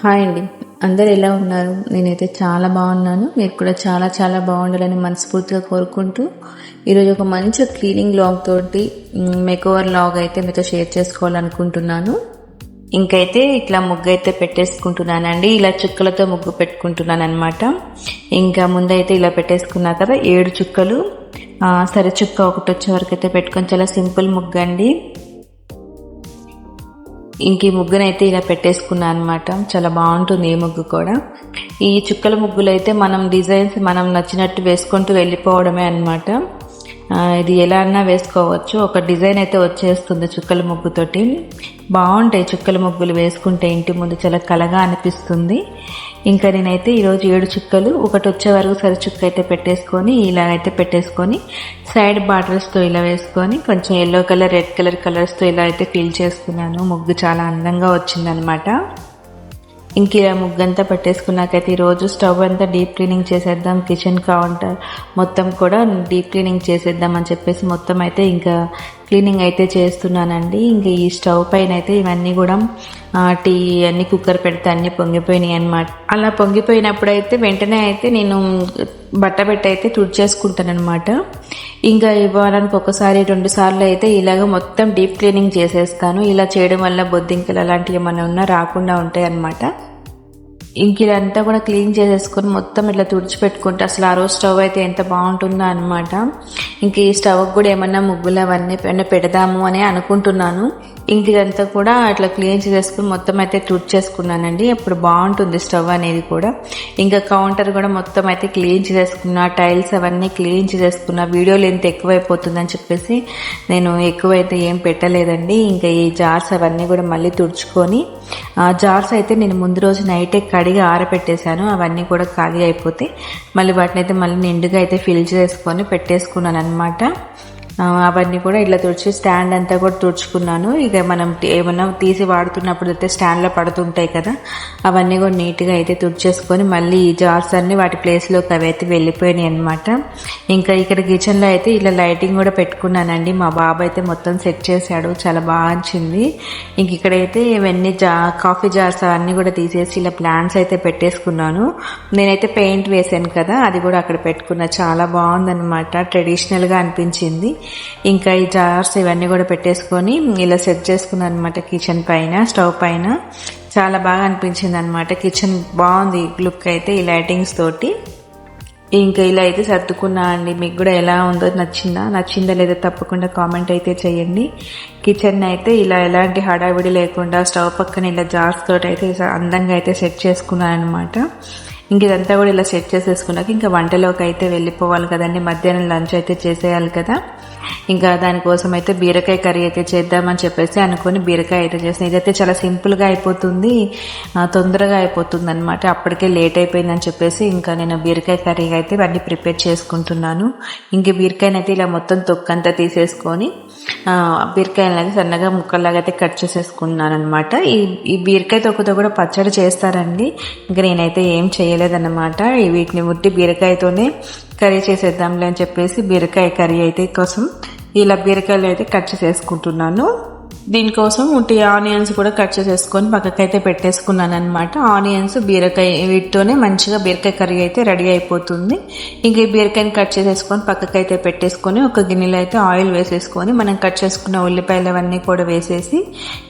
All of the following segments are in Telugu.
హాయ్ అండి. అందరు ఎలా ఉన్నారు? నేనైతే చాలా బాగున్నాను. మీరు కూడా చాలా చాలా బాగుండాలని మనస్ఫూర్తిగా కోరుకుంటూ ఈరోజు ఒక మంచి క్లీనింగ్ లాగ్ తోటి మేకోవర్ లాగ్ అయితే మీతో షేర్ చేసుకోవాలనుకుంటున్నాను. ఇంకైతే ఇట్లా ముగ్గు అయితే పెట్టేసుకుంటున్నానండి. ఇలా చుక్కలతో ముగ్గు పెట్టుకుంటున్నాను అనమాట ఇంకా ముందైతే ఇలా పెట్టేసుకున్నా కదా ఏడు చుక్కలు ఆ, సరే చుక్క ఒకటి వచ్చే వరకు అయితే పెట్టుకొని చాలా సింపుల్ ముగ్గు అండి ఇంక ఈ ముగ్గునైతే ఇలా పెట్టేసుకున్నాను అనమాట చాలా బాగుంటుంది ఈ ముగ్గు కూడా. ఈ చుక్కల ముగ్గులు అయితే మనం డిజైన్స్ మనం నచ్చినట్టు వేసుకుంటూ వెళ్ళిపోవడమే అనమాట ఇది ఎలా అన్నా వేసుకోవచ్చు. ఒక డిజైన్ అయితే వచ్చేస్తుంది చుక్కల ముగ్గుతోటి. బాగుంటాయి చుక్కల ముగ్గులు వేసుకుంటే ఇంటి ముందు చాలా కలగా అనిపిస్తుంది. ఇంకా నేనైతే ఈరోజు ఏడు చుక్కలు ఒకటి వచ్చే వరకు సరి చుక్క అయితే పెట్టేసుకొని ఇలాగైతే అయితే పెట్టేసుకొని సైడ్ బార్డర్స్తో ఇలా వేసుకొని కొంచెం ఎల్లో కలర్ రెడ్ కలర్ కలర్స్తో ఇలా అయితే ఫిల్ చేసుకున్నాను. ముగ్గు చాలా అందంగా వచ్చిందనమాట. ఇంక ఇలా ముగ్గంతా పట్టేసుకున్నాకైతే ఈరోజు స్టవ్ అంతా డీప్ క్లీనింగ్ చేసేద్దాం కిచెన్ కౌంటర్ మొత్తం కూడా డీప్ క్లీనింగ్ చేసేద్దాం అని చెప్పేసి మొత్తం అయితే ఇంకా క్లీనింగ్ అయితే చేస్తున్నానండి. ఇంకా ఈ స్టవ్ పైన అయితే ఇవన్నీ కూడా టీ అన్ని కుక్కర్ పెడితే అన్నీ పొంగిపోయినాయి అనమాట అలా పొంగిపోయినప్పుడు అయితే వెంటనే అయితే నేను బట్ట పెట్టి అయితే తుడిచేసుకుంటానమాట ఇంకా ఇవ్వడానికి ఒకసారి రెండు సార్లు అయితే ఇలాగ మొత్తం డీప్ క్లీనింగ్ చేసేస్తాను. ఇలా చేయడం వల్ల బొద్దింకలు అలాంటివి ఏమైనా ఉన్నా రాకుండా ఉంటాయి అన్నమాట ఇంక ఇదంతా కూడా క్లీన్ చేసేసుకొని మొత్తం ఇట్లా తుడిచిపెట్టుకుంటే అసలు ఆ రోజు స్టవ్ అయితే ఎంత బాగుంటుందో అనమాట ఇంక ఈ స్టవ్కి కూడా ఏమన్నా ముగ్గులు అవన్నీ పెడదాము అని అనుకుంటున్నాను. ఇంక కూడా అట్లా క్లీన్ చేసేసుకుని మొత్తం అయితే తుడిచేసుకున్నానండి. అప్పుడు బాగుంటుంది స్టవ్ అనేది కూడా. ఇంకా కౌంటర్ కూడా మొత్తం అయితే క్లీన్ చేసేసుకున్నా టైల్స్ అవన్నీ క్లీన్ చేసేసుకున్నా వీడియో లెంత్ ఎక్కువైపోతుందని చెప్పేసి నేను ఎక్కువైతే ఏం పెట్టలేదండి. ఇంకా ఈ జార్స్ అవన్నీ కూడా మళ్ళీ తుడుచుకొని ఆ జార్స్ అయితే నేను ముందు రోజు నైటే కడిగి ఆరబెట్టేశాను అవన్నీ కూడా ఖాళీ అయిపోతే మళ్ళీ వాటిని అయితే మళ్ళీ నిండుగా అయితే ఫిల్ చేసుకొని పెట్టేసుకున్నాను అనమాట అవన్నీ కూడా ఇట్లా తుడిచి స్టాండ్ అంతా కూడా తుడుచుకున్నాను. ఇక మనం ఏమైనా ఏమన్నా తీసి వాడుతున్నప్పుడు అయితే స్టాండ్లో పడుతుంటాయి కదా అవన్నీ కూడా నీట్గా అయితే తుడిచేసుకొని మళ్ళీ ఈ జార్స్ అన్నీ వాటి ప్లేస్లోకి అవి అయితే వెళ్ళిపోయినాయి అనమాట ఇంకా ఇక్కడ కిచెన్లో అయితే ఇలా లైటింగ్ కూడా పెట్టుకున్నానండి. మా బాబు అయితే మొత్తం సెట్ చేశాడు చాలా బాగా నచ్చింది ఇంక ఇక్కడైతే ఇవన్నీ జా కాఫీ జార్స్ అవన్నీ కూడా తీసేసి ఇలా ప్లాంట్స్ అయితే పెట్టేసుకున్నాను. నేనైతే పెయింట్ వేసాను కదా అది కూడా అక్కడ పెట్టుకున్నా. చాలా బాగుందన్నమాట ట్రెడిషనల్గా అనిపించింది. ఇంకా ఈ జార్స్ ఇవన్నీ కూడా పెట్టేసుకొని ఇలా సెట్ చేసుకున్నాను అనమాట కిచెన్ పైన స్టవ్ పైన. చాలా బాగా అనిపించింది అనమాట కిచెన్ బాగుంది లుక్ అయితే ఈ లైటింగ్స్ తోటి. ఇంకా ఇలా అయితే సర్దుకున్నా అండి. మీకు కూడా ఎలా ఉందో నచ్చిందా? నచ్చిందా లేదా తప్పకుండా కామెంట్ అయితే చేయండి. కిచెన్ అయితే ఇలా ఎలాంటి హడావిడి లేకుండా స్టవ్ పక్కన ఇలా జార్స్ తోటి అయితే అందంగా అయితే సెట్ చేసుకున్నాను అనమాట ఇంక ఇదంతా కూడా ఇలా సెట్ చేసేసుకున్నాక ఇంకా వంటలోకి అయితే వెళ్ళిపోవాలి కదండి. మధ్యాహ్నం లంచ్ అయితే చేసేయాలి కదా. ఇంకా దానికోసం అయితే బీరకాయ కర్రీ అయితే చేద్దామని చెప్పేసి అనుకొని బీరకాయ అయితే చేసిన ఇదైతే చాలా సింపుల్గా అయిపోతుంది. తొందరగా అయిపోతుంది అనమాట అప్పటికే లేట్ అయిపోయిందని చెప్పేసి ఇంకా నేను బీరకాయ కర్రీ అయితే ఇవన్నీ ప్రిపేర్ చేసుకుంటున్నాను. ఇంక బీరకాయని అయితే ఇలా మొత్తం తొక్కంతా తీసేసుకొని బీరకాయనైతే సన్నగా ముక్కల్లాగా అయితే కట్ చేసేసుకున్నాను అనమాట ఈ ఈ బీరకాయ తొక్కతో కూడా పచ్చడి చేస్తారండి. ఇంకా నేనైతే ఏం చేయలేదు. చేయలేదన్నమాట. వీటిని ఉట్టి బీరకాయతోనే కర్రీ చేసేద్దాంలే అని చెప్పేసి బీరకాయ కర్రీ అయితే కోసం ఇలా బీరకాయలు అయితే కట్ చేసేసుకుంటున్నాను. దీనికోసం ఉట్టి ఆనియన్స్ కూడా కట్ చేసేసుకొని పక్కకైతే పెట్టేసుకున్నాను అనమాట ఆనియన్స్ బీరకాయ వీటితోనే మంచిగా బీరకాయ కర్రీ అయితే రెడీ అయిపోతుంది. ఇంక ఈ బీరకాయని కట్ చేసేసుకొని పక్కకైతే పెట్టేసుకొని ఒక గిన్నెలో అయితే ఆయిల్ వేసేసుకొని మనం కట్ చేసుకున్న ఉల్లిపాయలు అవన్నీ కూడా వేసేసి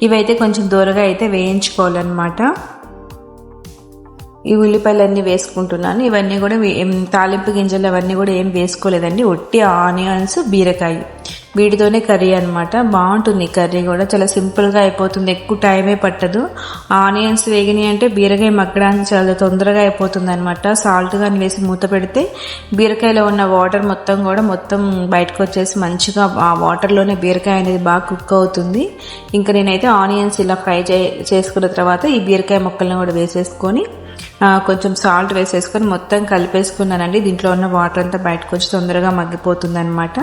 ఇవైతే కొంచెం దూరగా అయితే వేయించుకోవాలన్నమాట. ఈ ఉల్లిపాయలన్నీ వేసుకుంటున్నాను. ఇవన్నీ కూడా తాలింపు గింజలు అవన్నీ కూడా ఏం వేసుకోలేదండి. ఒట్టి ఆనియన్స్ బీరకాయ. వీటితోనే కర్రీ అనమాట బాగుంటుంది కర్రీ కూడా. చాలా సింపుల్గా అయిపోతుంది. ఎక్కువ టైమే పట్టదు. ఆనియన్స్ వేగినాయి అంటే బీరకాయ మగ్గడానికి చాలా తొందరగా అయిపోతుంది అనమాట సాల్ట్ కానీ వేసి మూత పెడితే బీరకాయలో ఉన్న వాటర్ మొత్తం కూడా మొత్తం బయటకు వచ్చేసి మంచిగా ఆ వాటర్లోనే బీరకాయ అనేది బాగా కుక్ అవుతుంది. ఇంకా నేనైతే ఆనియన్స్ ఇలా ఫ్రై చే చేసుకున్న తర్వాత ఈ బీరకాయ ముక్కలను కూడా వేసేసుకొని కొంచెం సాల్ట్ వేసేసుకొని మొత్తం కలిపేసుకున్నానండి. దీంట్లో ఉన్న వాటర్ అంతా బయటకు వచ్చి తొందరగా మగ్గిపోతుంది అనమాట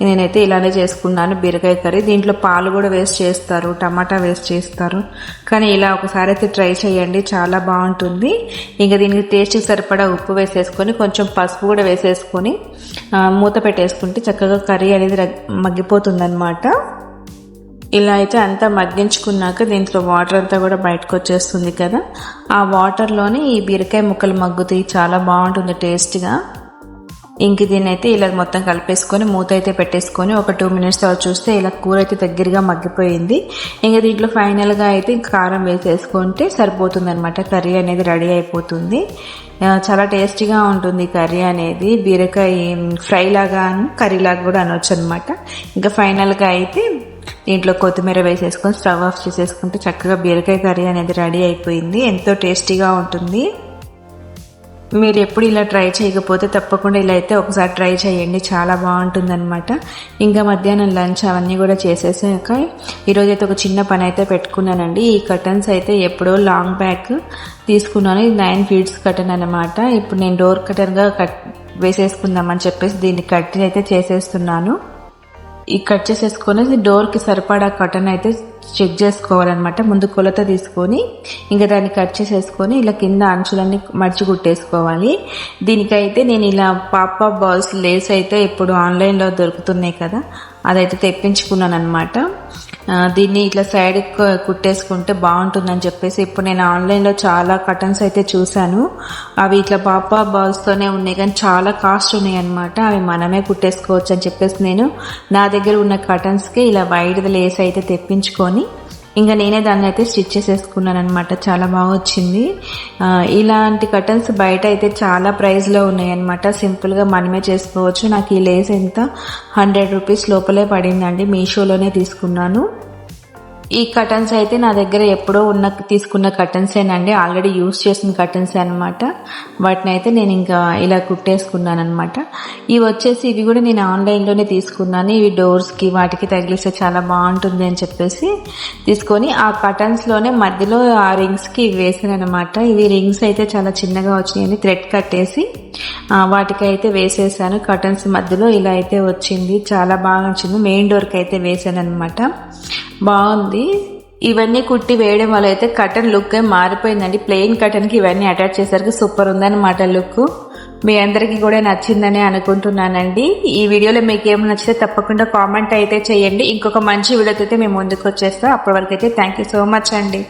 నేనైతే ఇలానే చేసుకున్నాను బీరకాయ కర్రీ. దీంట్లో పాలు కూడా వేస్ట్ చేస్తారు టమాటా వేస్ట్ చేస్తారు. కానీ ఇలా ఒకసారి అయితే ట్రై చేయండి చాలా బాగుంటుంది. ఇంకా దీనికి టేస్ట్కి సరిపడా ఉప్పు వేసేసుకొని కొంచెం పసుపు కూడా వేసేసుకొని మూత పెట్టేసుకుంటే చక్కగా కర్రీ అనేది రగ్- మగ్గిపోతుంది ఇలా అయితే అంతా మగ్గించుకున్నాక దీంట్లో వాటర్ అంతా కూడా బయటకు వచ్చేస్తుంది కదా. ఆ వాటర్లోనే ఈ బీరకాయ ముక్కలు మగ్గుతాయి చాలా బాగుంటుంది టేస్ట్గా. ఇంక దీని అయితే ఇలా మొత్తం కలిపేసుకొని మూత అయితే పెట్టేసుకొని ఒక టూ మినిట్స్ తర్వాత చూస్తే ఇలా కూర అయితే దగ్గరగా మగ్గిపోయింది. ఇంకా దీంట్లో ఫైనల్గా అయితే కారం వేసేసుకుంటే సరిపోతుంది అనమాట కర్రీ అనేది రెడీ అయిపోతుంది. చాలా టేస్టీగా ఉంటుంది కర్రీ అనేది. బీరకాయ ఫ్రై లాగా కర్రీ లాగా కూడా అనొచ్చు అనమాట ఇంకా ఫైనల్గా అయితే దీంట్లో కొత్తిమీర వేసేసుకొని స్టవ్ ఆఫ్ చేసేసుకుంటే చక్కగా బీరకాయ కర్రీ అనేది రెడీ అయిపోయింది. ఎంతో టేస్టీగా ఉంటుంది. మీరు ఎప్పుడు ఇలా ట్రై చేయకపోతే తప్పకుండా ఇలా అయితే ఒకసారి ట్రై చేయండి. చాలా బాగుంటుందన్నమాట. ఇంకా మధ్యాహ్నం లంచ్ అవన్నీ కూడా చేసేసాక ఈరోజు అయితే ఒక చిన్న పని అయితే పెట్టుకున్నానండి. ఈ కటన్స్ అయితే ఎప్పుడో లాంగ్ బ్యాక్ తీసుకున్నాను. ఇది నైన్ ఫీట్స్ కటన్ అనమాట ఇప్పుడు నేను డోర్ కటన్గా కట్ వేసేసుకుందామని చెప్పేసి దీన్ని కట్టి అయితే చేసేస్తున్నాను. ఈ కట్ చేసేసుకొని డోర్కి సరిపడా కటన్ అయితే చెక్ చేసుకోవాలన్నమాట. ముందు కొలత తీసుకొని ఇంకా దాన్ని కట్ చేసేసుకొని ఇలా కింద అంచులన్నీ మడిచి కుట్టేసుకోవాలి. దీనికైతే నేను ఇలా పాప బాల్స్ లేస్ అయితే ఇప్పుడు ఆన్లైన్లో దొరుకుతున్నాయి కదా అదైతే తెప్పించుకున్నాను అనమాట దీన్ని ఇట్లా సైడ్ కుట్టేసుకుంటే బాగుంటుందని చెప్పేసి ఇప్పుడు నేను ఆన్లైన్లో చాలా కటన్స్ అయితే చూశాను. అవి ఇట్లా పాపా బాల్స్తోనే ఉన్నాయి కానీ చాలా కాస్ట్ ఉన్నాయి అనమాట అవి మనమే కుట్టేసుకోవచ్చు అని చెప్పేసి నేను నా దగ్గర ఉన్న కటన్స్కి ఇలా వైడ్ లేస్ అయితే తెప్పించుకొని ఇంకా నేనే దాన్ని అయితే స్టిచ్ చేసేసుకున్నాను అనమాట చాలా బాగా వచ్చింది. ఇలాంటి కటన్స్ బయట అయితే చాలా ప్రైస్లో ఉన్నాయన్నమాట. సింపుల్గా మనమే చేసుకోవచ్చు. నాకు ఈ లేస్ ఎంత? హండ్రెడ్ రూపీస్ లోపలే పడిందండి. మీషోలోనే తీసుకున్నాను. ఈ కటన్స్ అయితే నా దగ్గర ఎప్పుడో ఉన్న తీసుకున్న కటన్సేనండి ఆల్రెడీ యూస్ చేసిన కటన్స్ అనమాట వాటిని అయితే నేను ఇంకా ఇలా కుట్టేసుకున్నాను అనమాట ఇవి వచ్చేసి ఇవి కూడా నేను ఆన్లైన్లోనే తీసుకున్నాను. ఇవి డోర్స్కి వాటికి తగిలిస్తే చాలా బాగుంటుంది అని చెప్పేసి తీసుకొని ఆ కటన్స్లోనే మధ్యలో ఆ రింగ్స్కి ఇవి వేసాను అనమాట ఇవి రింగ్స్ అయితే చాలా చిన్నగా వచ్చినాయని థ్రెడ్ కట్టేసి వాటికి అయితే వేసేసాను. కటన్స్ మధ్యలో ఇలా అయితే వచ్చింది. చాలా బాగా వచ్చింది. మెయిన్ డోర్కి అయితే వేసాను అనమాట బాగుంది. ఇవన్నీ కుట్టి వేయడం వల్ల అయితే కటన్ లుక్ మారిపోయిందండి. ప్లెయిన్ కటన్కి ఇవన్నీ అటాచ్ చేసరికి సూపర్ ఉందన్నమాట లుక్. మీ అందరికీ కూడా నచ్చిందని అనుకుంటున్నానండి. ఈ వీడియోలో మీకు ఏం నచ్చితే తప్పకుండా కామెంట్ అయితే చేయండి. ఇంకొక మంచి వీడియోతో అయితే మేము ముందుకు వచ్చేస్తాం. అప్పటి వరకు అయితే థ్యాంక్ యూ సో మచ్ అండి.